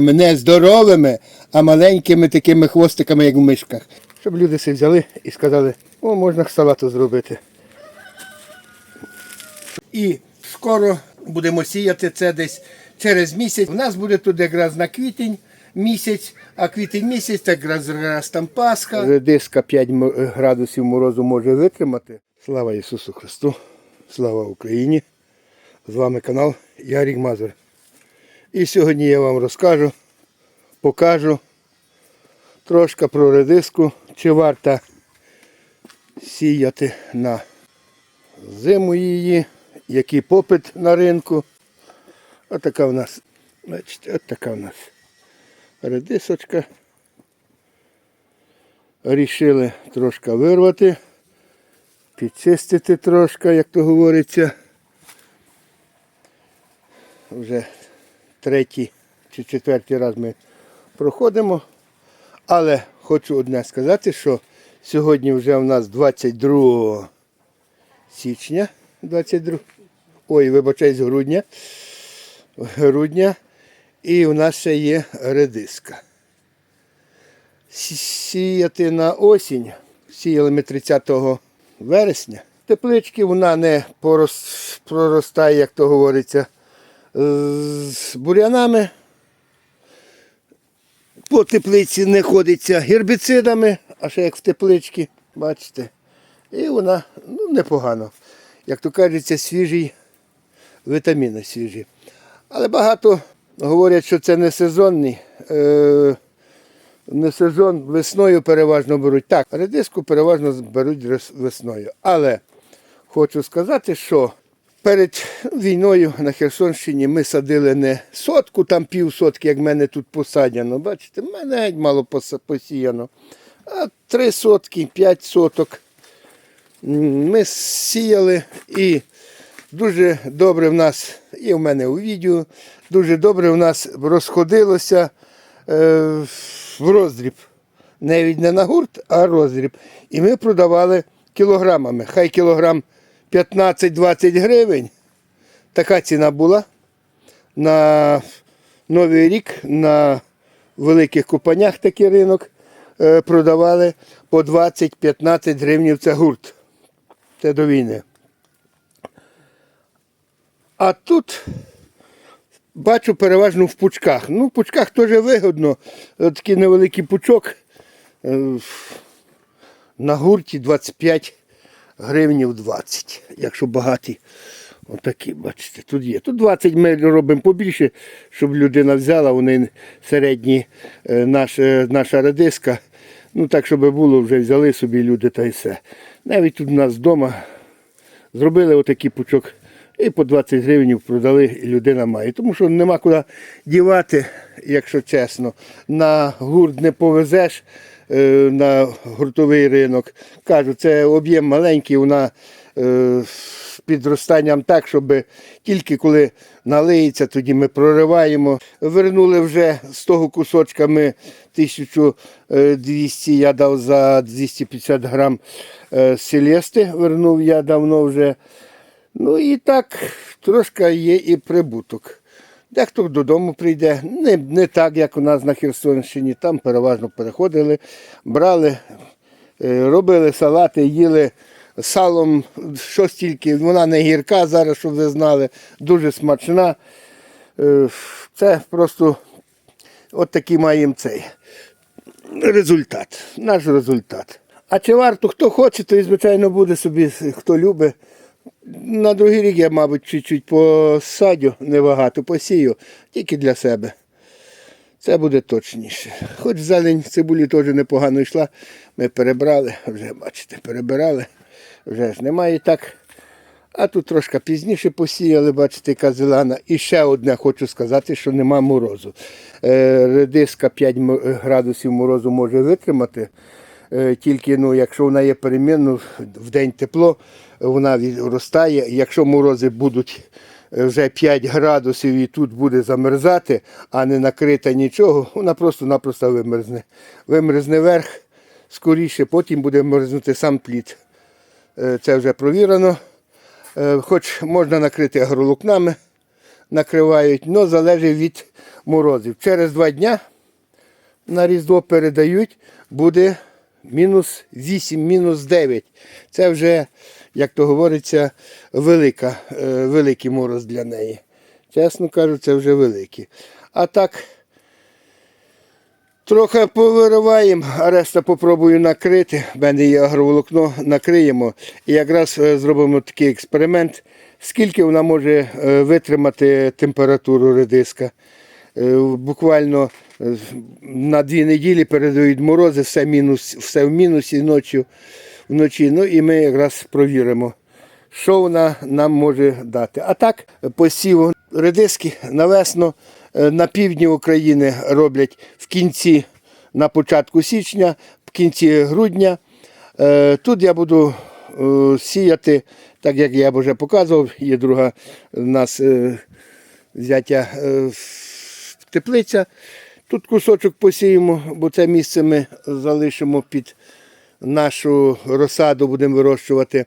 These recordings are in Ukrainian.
Не здоровими, а маленькими такими хвостиками, як в мишках. Щоб люди си взяли і сказали, о, можна салату зробити. І скоро будемо сіяти це десь через місяць. У нас буде тут якраз на квітень місяць, а квітень місяць так якраз, якраз там Пасха. Редиска 5 градусів морозу може витримати. Слава Ісусу Христу! Слава Україні! З вами канал Ярік Мазур. І сьогодні я вам розкажу, покажу трошки про редиску, чи варто сіяти на зиму її, який попит на ринку. Ось така в нас, бачите, от така в нас редисочка. Рішили трошки вирвати, підчистити трошки, як то говориться. Вже третій чи четвертий раз ми проходимо. Але хочу одне сказати, що сьогодні вже у нас 22 січня, 22, ой, вибачаюсь, грудня. Грудня. І у нас ще є редиска. Сіяти на осінь. Сіяли ми 30 вересня. Теплички вона не проростає, як то говориться, з бурянами. По теплиці не ходиться гербіцидами, а ще як в тепличці, бачите. І вона ну, непогано. Як то кажеться, свіжий, вітаміни свіжі. Але багато говорять, що це не сезонний. Е, не сезон весною переважно беруть. Так, редиску переважно беруть весною. Але хочу сказати, що перед війною на Херсонщині ми садили не сотку, там пів сотки, як в мене тут посадяно. Бачите, в мене геть мало посіяно. А три сотки, п'ять соток. Ми сіяли і дуже добре в нас, і в мене у відео, дуже добре в нас розходилося е, в роздріб. Навіть не на гурт, а роздріб. І ми продавали кілограмами. Хай кілограм 15-20 гривень. Така ціна була на Новий рік, на великих купанях такий ринок е, продавали по 20-15 гривень це гурт. Це до війни. А тут бачу переважно в пучках. Ну, в пучках теж вигодно. Е, Такий невеликий пучок. е, На гурті 25 гривнів 20, якщо багаті. Отакі, бачите, тут є. Тут 20 ми робимо побільше, щоб людина взяла, вони середні, е, наш, е, наша редиска. Ну так, щоб було, вже взяли собі люди та й все. Навіть тут у нас вдома зробили отакий пучок і по 20 гривень продали, і людина має. Тому що нема куди дівати, якщо чесно. На гурт не повезеш на гуртовий ринок. Кажу, це об'єм маленький, вона е, з підростанням так, щоб тільки коли налиється, тоді ми прориваємо. Вернули вже з того кусочка ми 1200 я дав за 250 грам е, селести, вернув я давно вже. Ну і так трошки є і прибуток. Дехто додому прийде, не, не так, як у нас на Херсонщині, там переважно переходили, брали, е, робили салати, їли салом, що стільки, вона не гірка зараз, щоб ви знали, дуже смачна. Е, Це просто от такий маємо цей результат, наш результат. А чи варто, хто хоче, то і звичайно буде собі, хто любить. На другий рік я, мабуть, чуть-чуть посадю, небагато, посію, тільки для себе. Це буде точніше. Хоч зелень цибулі теж непогано йшла. Ми перебрали, вже бачите, перебирали. Вже ж немає так. А тут трошки пізніше посіяли, бачите, яка зелена. І ще одне хочу сказати, що нема морозу. Е, редиска 5 градусів морозу може витримати. Е, Тільки ну, якщо вона є перемінно, в день тепло, вона відростає. Якщо морози будуть е, вже 5 градусів і тут буде замерзати, а не накрита нічого, вона просто-напросто вимерзне. Вимерзне верх скоріше, потім буде мерзнути сам плід. Е, Це вже провірено. Е, Хоч можна накрити агролукнами, накривають, але залежить від морозів. Через два дня на Різдво передають, буде мінус 8, мінус 9. Це вже, як то говориться, велика, е, великий мороз для неї. Чесно кажу, це вже великий. А так, трохи повириваємо, а решта попробую накрити. В мене є агроволокно, накриємо. І якраз е, зробимо такий експеримент, скільки вона може е, витримати температуру редиска. Буквально на дві неділі передають морози, все, мінус, все в мінусі ночі, вночі. Ну і ми якраз провіримо, що вона нам може дати. А так, посів редиски на весну е, на півдні України роблять в кінці, на початку січня, в кінці грудня. Е, Тут я буду е, сіяти, так як я вже показував, є друга у нас взяття теплиця. Тут кусочок посіємо, бо це місце ми залишимо під нашу розсаду, будемо вирощувати.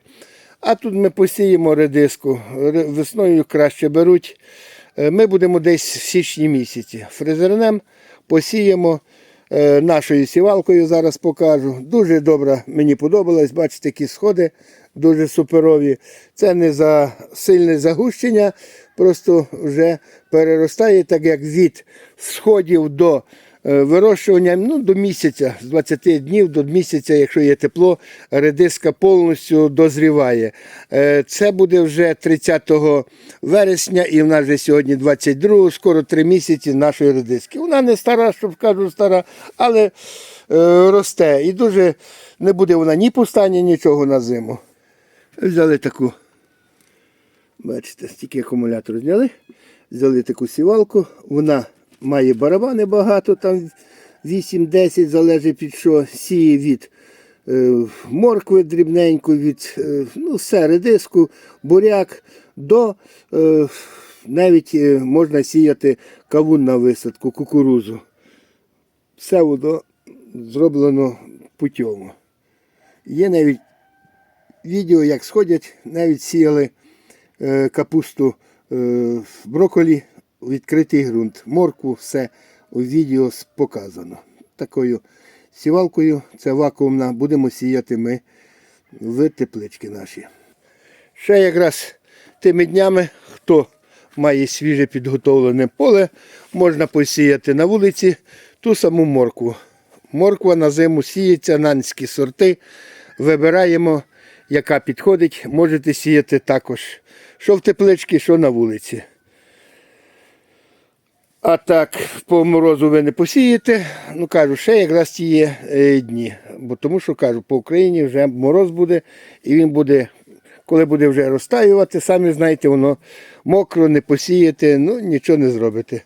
А тут ми посіємо редиску. Весною краще беруть. Е, Ми будемо десь в січні місяці. Фрезернем посіємо е, нашою сівалкою, зараз покажу. Дуже добре, мені подобалось. Бачите, які сходи дуже суперові. Це не за сильне загущення, просто вже переростає, так як від сходів до е, вирощування ну, до місяця, з 20 днів до місяця, якщо є тепло, редиска повністю дозріває. Е, Це буде вже 30 вересня, і в нас вже сьогодні 22, скоро 3 місяці нашої редиски. Вона не стара, щоб кажу, стара, але е, росте. І дуже не буде вона ні пустані, нічого на зиму. Взяли таку. Бачите, стільки акумулятор зняли. Взяли таку сівалку. Вона має барабани багато, там 8-10, залежить від що. Сіє від е, моркви дрібненьку, від е, ну, все, буряк до е, навіть е, можна сіяти кавун на висадку, кукурузу. Все воно зроблено путьово. Є навіть відео, як сходять, навіть сіяли е, капусту е, броколі, відкритий ґрунт, моркву, все у відео показано. Такою сівалкою, це вакуумна, будемо сіяти ми в теплички наші. Ще якраз тими днями, хто має свіже підготовлене поле, можна посіяти на вулиці ту саму моркву. Морква на зиму сіється, нанські сорти. Вибираємо, яка підходить. Можете сіяти також, що в тепличці, що на вулиці. А так, по морозу ви не посієте. Ну кажу, ще якраз ті є е, дні. Бо тому що кажу, по Україні вже мороз буде, і він буде, коли буде вже розтаювати, самі знаєте, воно мокро, не посієте, ну нічого не зробите.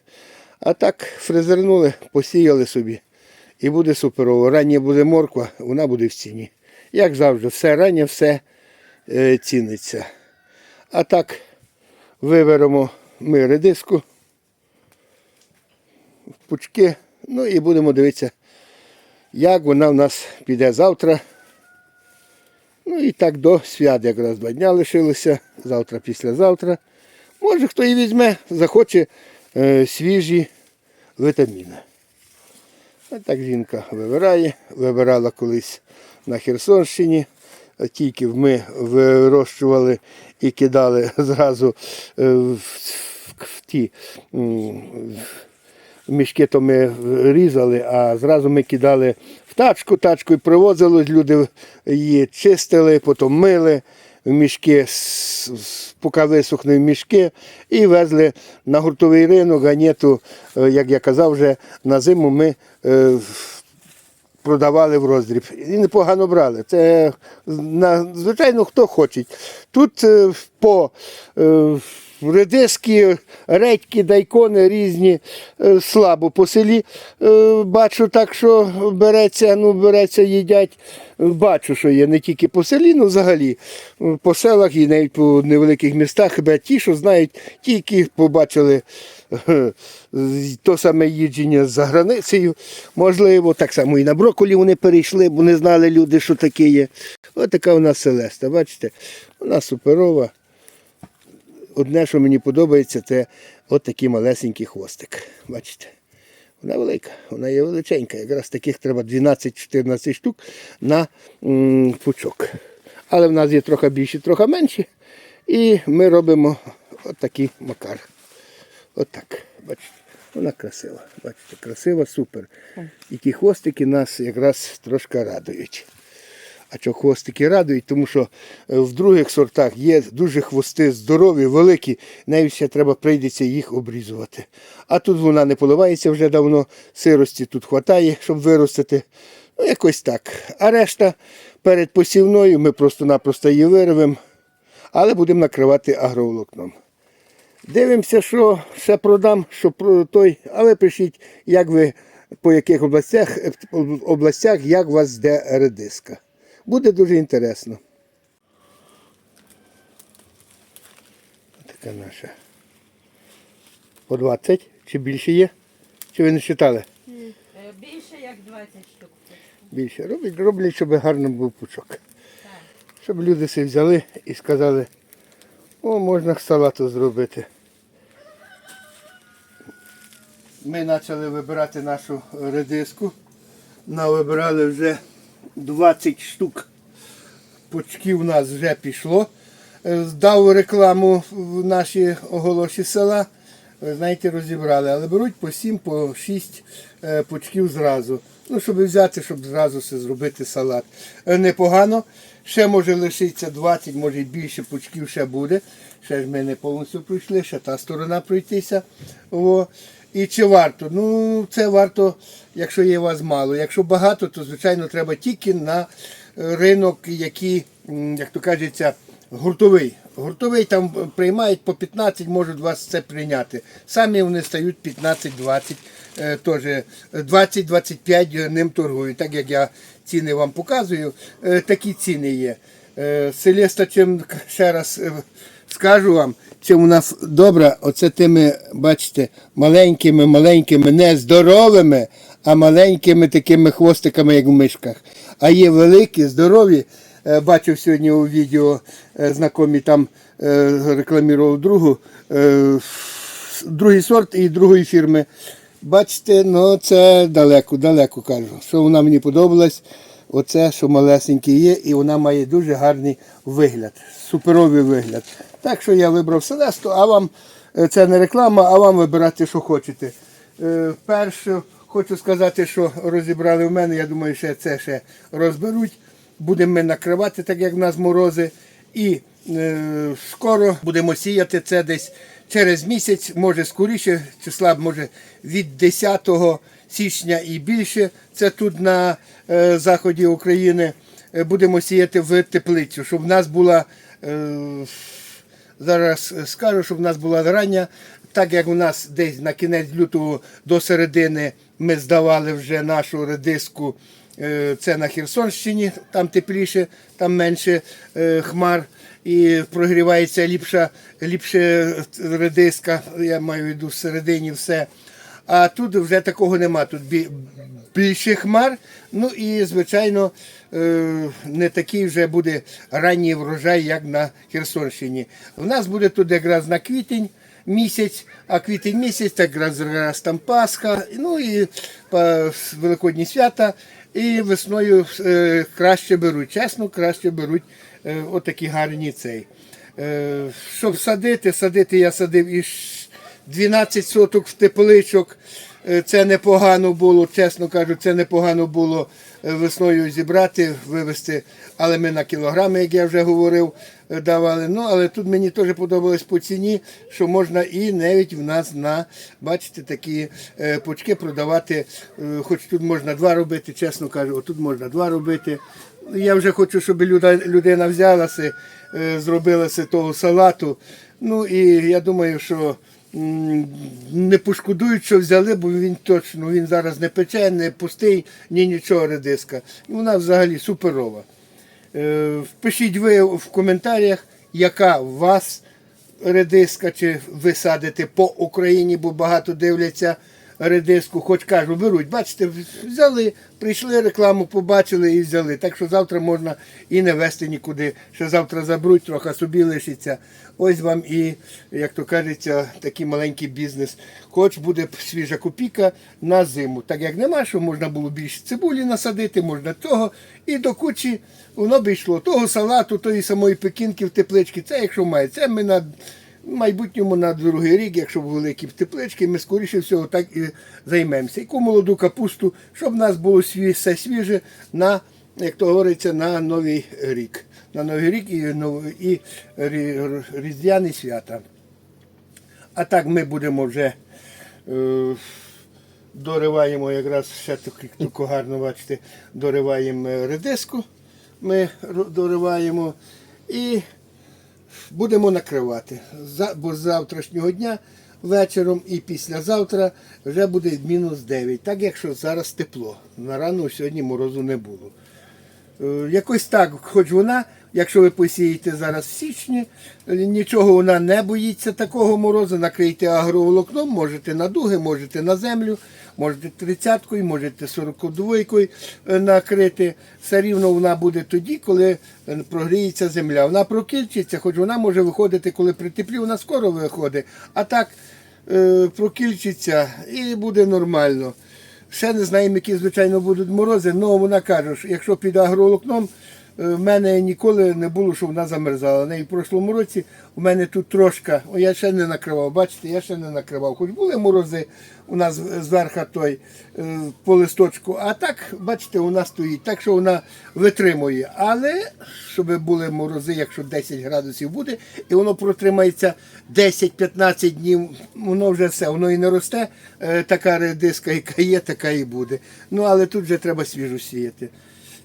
А так фрезернули, посіяли собі. І буде суперово. Рання буде морква, вона буде в ціні. Як завжди, все рання, все е, ціниться. А так, виберемо ми редиску пучки. Ну і будемо дивитися, як вона в нас піде завтра. Ну і так до свят якраз два дня лишилося. Завтра, післязавтра. Може хто і візьме, захоче е, свіжі вітаміни. А так жінка вибирає. Вибирала колись на Херсонщині. Тільки ми вирощували і кидали зразу е, в, в ті м, в мішки, то ми різали, а зразу ми кидали в тачку, тачкою привозили, люди її чистили, потім мили в мішки, поки висохли мішки, і везли на гуртовий ринок, ганету, як я казав, вже на зиму ми е, продавали в роздріб. І непогано брали. Це звичайно хто хоче. Тут е, по е, редиски, редьки, дайкони різні, е, слабо по селі. Е, бачу так, що береться, ну береться, їдять. Бачу, що є не тільки по селі, ну взагалі е, по селах і навіть по невеликих містах, хіба ті, що знають, ті, які побачили то саме їдження за границею. Можливо, так само і на брокколі вони перейшли, бо не знали люди, що таке є. Ось така у нас Селеста, бачите, вона суперова. Одне, що мені подобається, це от такий малесенький хвостик. Бачите? Вона велика, вона є величенька. Якраз таких треба 12-14 штук на м, пучок. Але в нас є трохи більші, трохи менші. І ми робимо от такий макар. Отак. Бачите, вона красива. Бачите, красива, супер. І ті хвостики нас якраз трошки радують. А що хвостики радують, тому що е, в других сортах є дуже хвости здорові, великі, навіть ще треба прийдеться їх обрізувати. А тут вона не поливається вже давно, сирості тут вистачає, щоб виростити. Ну, якось так. А решта перед посівною ми просто-напросто її вирвемо, але будемо накривати агроволокном. Дивимося, що ще продам, що про той, але пишіть, як ви по яких областях, е, областях як у вас де редиска. Буде дуже інтересно. Така наша. По 20 чи більше є? Чи ви не читали? Е, Більше як 20 штук. Більше. Роблять, роблять, щоб гарно був пучок. Щоб люди си взяли і сказали, о, можна салату зробити. Ми почали вибирати нашу редиску. Навибирали вже 20 штук. Пучків у нас вже пішло. Е, Дав рекламу в наші оголоші села. Ви знаєте, розібрали, але беруть по 7, по 6 е, пучків зразу. Ну, щоб взяти, щоб зразу все зробити салат. Е, Непогано. Ще може лишиться 20, може й більше пучків ще буде. Ще ж ми не повністю пройшли, ще та сторона пройтися. О. І чи варто? Ну, це варто, якщо є вас мало. Якщо багато, то звичайно треба тільки на е, ринок, який, як то кажеться, гуртовий. Гуртовий там приймають по 15, можуть вас це прийняти. Самі вони стають 15-20, е, теж 20-25 ним торгують. Так як я ціни вам показую, е, такі ціни є. Е, Селеста, чим ще раз е, скажу вам, чим вона ф- добра, оце тими, бачите, маленькими, маленькими, не здоровими, а маленькими такими хвостиками, як в мишках. А є великі, здорові. Е, Бачив сьогодні у відео е, знайомі там е, рекламував другу, другий сорт і другої фірми. Бачите, ну це далеко, далеко кажу. Що вона мені подобалась, оце, що малесенький є, і вона має дуже гарний вигляд, суперовий вигляд. Так що я вибрав Селесту, а вам е, це не реклама, а вам вибирати, що хочете. Е, Перше, хочу сказати, що розібрали в мене, я думаю, що це ще розберуть. Будемо ми накривати, так як в нас морози. І е, скоро будемо сіяти це десь через місяць, може скоріше, числа може від 10 січня і більше. Це тут на е, заході України. Е, Будемо сіяти в теплицю, щоб в нас була. Е, зараз скажу, щоб в нас була рання, так як у нас десь на кінець лютого до середини ми здавали вже нашу редиску. е, Це на Херсонщині, там тепліше, там менше е, хмар і прогрівається ліпша, ліпше редиска, я маю в виду всередині все. А тут вже такого нема. Тут більше хмар. Ну і, звичайно, е, не такий вже буде ранній врожай, як на Херсонщині. У нас буде тут якраз на квітень місяць, а квітень місяць, так якраз там Пасха, ну і Великодні свята. І весною е, краще беруть, чесно, краще беруть е, отакі гарні цей. Щоб садити, садити я садив із 12 соток в тепличок. Е, Це непогано було, чесно кажу, це непогано було е, весною зібрати, вивезти. Але ми на кілограми, як я вже говорив, е, давали. Ну, але тут мені теж подобалось по ціні, що можна і навіть в нас на, бачите, такі пучки продавати. Хоч тут можна два робити, чесно кажу, отут можна два робити. Я вже хочу, щоб людина взялася, е, зробила того салату. Ну і я думаю, що не пошкодують, що взяли, бо він точно він зараз не пече, не пустий, ні нічого редиска. Вона взагалі суперова. Впишіть Пишіть ви в коментарях, яка у вас редиска, чи ви садите по Україні, бо багато дивляться редиску, хоч кажу, беруть. Бачите, взяли, прийшли рекламу, побачили і взяли. Так що завтра можна і не вести нікуди. Ще завтра заберуть, трохи собі лишиться. Ось вам і, як то кажеться, такий маленький бізнес. Хоч буде свіжа копійка на зиму. Так як нема, що можна було більше цибулі насадити, можна того. І до кучі воно б йшло. Того салату, тої самої пекінки в тепличці. Це якщо має. Це ми на в майбутньому на другий рік, якщо великі теплички, ми скоріше всього так і займемося. Яку молоду капусту, щоб в нас було все свіже на, як то говориться, на новий рік. На новий рік і, і різдвяні свята. А так ми будемо вже е, дориваємо якраз ще таку гарно, бачите, дориваємо редиску. Ми дориваємо і будемо накривати. Бо з завтрашнього дня вечором і післязавтра вже буде мінус 9. Так якщо зараз тепло. На рану сьогодні морозу не було. Е, Якось так, хоч вона, якщо ви посієте зараз в січні, е, нічого вона не боїться такого морозу, накрийте агроволокном, можете на дуги, можете на землю, можете тридцяткою, можете сороковдвойкою е, накрити. Все рівно вона буде тоді, коли е, прогріється земля. Вона прокільчиться, хоч вона може виходити, коли при теплі, вона скоро виходить. А так е, прокільчиться і буде нормально. Ще не знаємо, які, звичайно, будуть морози, але вона каже, що якщо під агроволокном, в мене ніколи не було, що вона замерзала. Не, і в прошлому році у мене тут трошка, о, я ще не накривав, бачите, я ще не накривав. Хоч були морози у нас зверху той е, по листочку, а так, бачите, нас стоїть, так що вона витримує. Але щоб були морози, якщо 10 градусів буде, і воно протримається 10-15 днів, воно вже все, воно і не росте. Е, Така редиска, яка є, така і буде. Ну але тут вже треба свіжу сіяти.